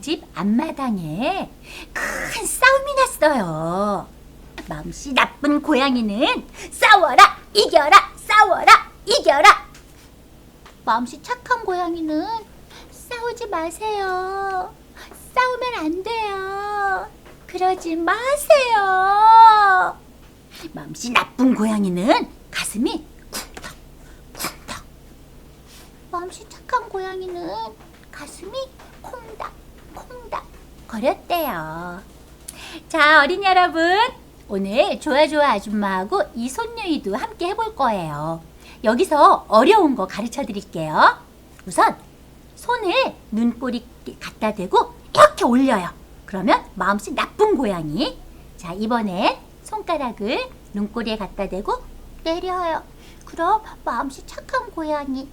집 앞마당에 큰 싸움이 났어요. 마음씨 나쁜 고양이는 싸워라, 이겨라, 싸워라, 이겨라. 마음씨 착한 고양이는 싸우지 마세요. 싸우면 안 돼요. 그러지 마세요. 마음씨 나쁜 고양이는 가슴이 쿵덕, 쿵덕. 마음씨 착한 고양이는 가슴이 콩닥, 콩닥 거렸대요. 자, 어린 여러분. 오늘 좋아좋아 아줌마하고 이 손녀이도 함께 해볼 거예요. 여기서 어려운 거 가르쳐 드릴게요. 우선 손을 눈꼬리 갖다 대고 이렇게 올려요. 그러면 마음씨 나쁜 고양이. 자, 이번엔 손가락을 눈꼬리에 갖다 대고 내려요. 그럼 마음씨 착한 고양이.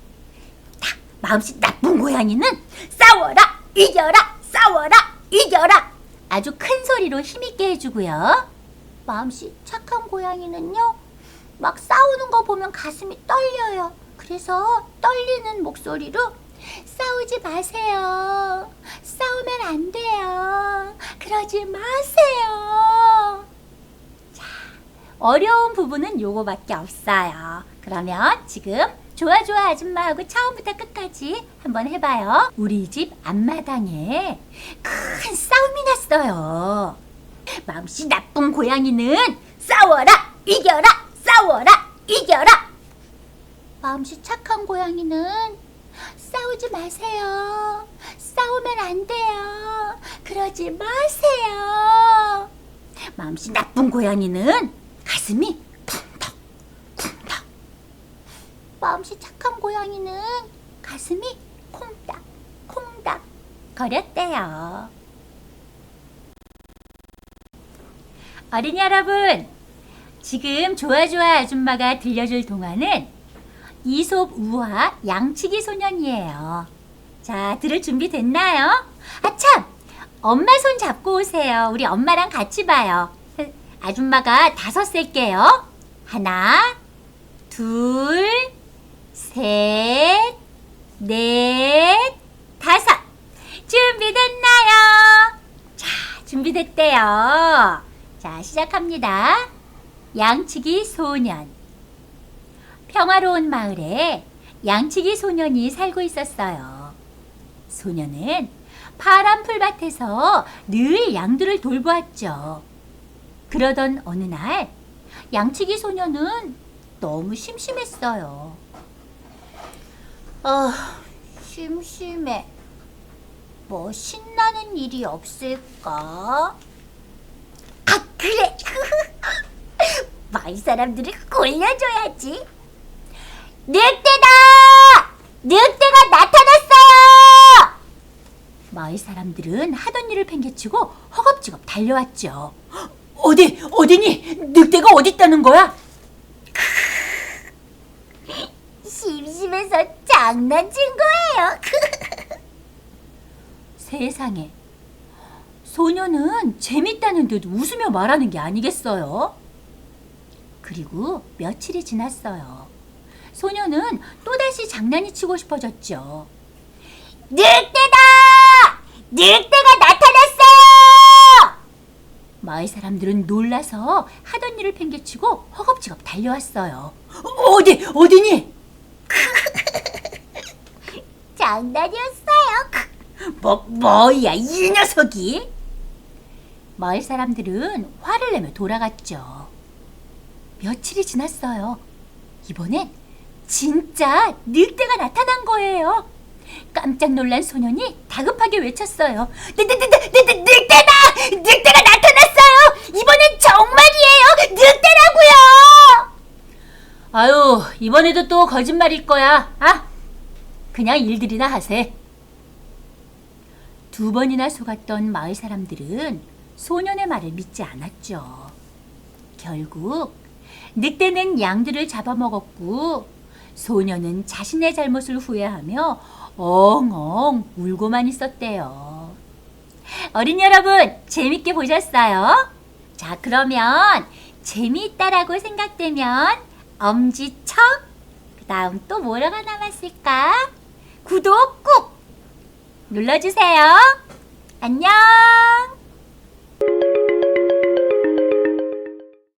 자, 마음씨 나쁜 고양이는 싸워라, 이겨라, 싸워라, 이겨라. 아주 큰 소리로 힘있게 해주고요. 마음씨 착한 고양이는요, 막 싸우는 거 보면 가슴이 떨려요. 그래서 떨리는 목소리로 싸우지 마세요. 싸우면 안 돼요. 그러지 마세요. 자, 어려운 부분은 요거밖에 없어요. 그러면 지금 좋아 좋아 아줌마하고 처음부터 끝까지 한번 해봐요. 우리 집 앞마당에 큰 싸움이 났어요. 마음씨 나쁜 고양이는 싸워라 이겨라 싸워라 이겨라. 마음씨 착한 고양이는 싸우지 마세요. 싸우면 안 돼요. 그러지 마세요. 마음씨 나쁜 고양이는 가슴이 쿵덕 쿵덕. 마음씨 착한 고양이는 가슴이 콩닥 콩닥 거렸대요. 어린이 여러분, 지금 좋아좋아 아줌마가 들려줄 동화는 이솝 우화 양치기 소년이에요. 자, 들을 준비 됐나요? 아, 참! 엄마 손 잡고 오세요. 우리 엄마랑 같이 봐요. 아줌마가 다섯 셀게요. 하나, 둘, 셋, 넷, 다섯. 준비됐나요? 자, 준비됐대요. 자, 시작합니다. 양치기 소년. 평화로운 마을에 양치기 소년이 살고 있었어요. 소년은 파란 풀밭에서 늘 양들을 돌보았죠. 그러던 어느 날, 양치기 소년은 너무 심심했어요. 아, 심심해. 뭐 신나는 일이 없을까? 아, 그래. 마을 사람들을 골려줘야지. 늑대다! 늑대가 나타났어요! 마을 사람들은 하던 일을 팽개치고 허겁지겁 달려왔죠. 어디, 어디니? 늑대가 어디 있다는 거야? 심심해서 장난친 거예요. 세상에. 소녀는 재밌다는 듯 웃으며 말하는 게 아니겠어요? 그리고 며칠이 지났어요. 소녀는 또다시 장난이 치고 싶어졌죠. 늑대다! 늑대가 나타났어요! 마을 사람들은 놀라서 하던 일을 팽개치고 허겁지겁 달려왔어요. 어디, 어디니? 장난이었어요. 뭐, 뭐야, 이 녀석이? 마을 사람들은 화를 내며 돌아갔죠. 며칠이 지났어요. 이번엔 진짜 늑대가 나타난 거예요. 깜짝 놀란 소년이 다급하게 외쳤어요. 늑대다! 늑대가 나타났어요! 이번엔 정말이에요! 늑대라고요! 아유, 이번에도 또 거짓말일 거야. 아, 그냥 일들이나 하세. 두 번이나 속았던 마을 사람들은 소년의 말을 믿지 않았죠. 결국 늑대는 양들을 잡아먹었고 소년은 자신의 잘못을 후회하며 엉엉 울고만 있었대요. 어린 여러분, 재밌게 보셨어요? 자, 그러면 재미있다라고 생각되면 엄지척, 그 다음 또 뭐라가 남았을까? 구독 꾹 눌러주세요. 안녕!